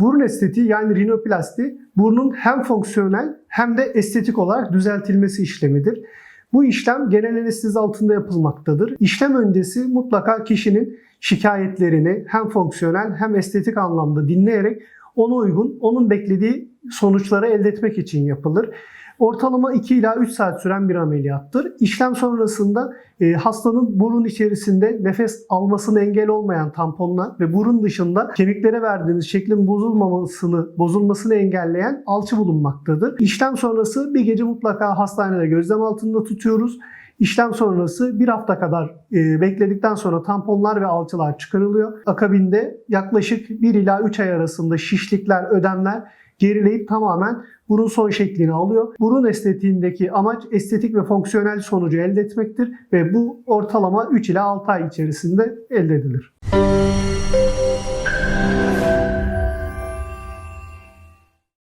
Burun estetiği yani rinoplasti burnun hem fonksiyonel hem de estetik olarak düzeltilmesi işlemidir. Bu işlem genel anestezi altında yapılmaktadır. İşlem öncesi mutlaka kişinin şikayetlerini hem fonksiyonel hem estetik anlamda dinleyerek ona uygun, onun beklediği sonuçları elde etmek için yapılır. Ortalama 2 ila 3 saat süren bir ameliyattır. İşlem sonrasında e, hastanın burun içerisinde nefes almasını engel olmayan tamponla ve burun dışında kemiklere verdiğiniz şeklin bozulmamasını, bozulmasını engelleyen alçı bulunmaktadır. İşlem sonrası bir gece mutlaka hastanede gözlem altında tutuyoruz. İşlem sonrası bir hafta kadar e, bekledikten sonra tamponlar ve alçılar çıkarılıyor. Akabinde yaklaşık 1 ila 3 ay arasında şişlikler, ödemler gerileyip tamamen burun son şeklini alıyor. Burun estetiğindeki amaç estetik ve fonksiyonel sonucu elde etmektir ve bu ortalama 3 ila 6 ay içerisinde elde edilir.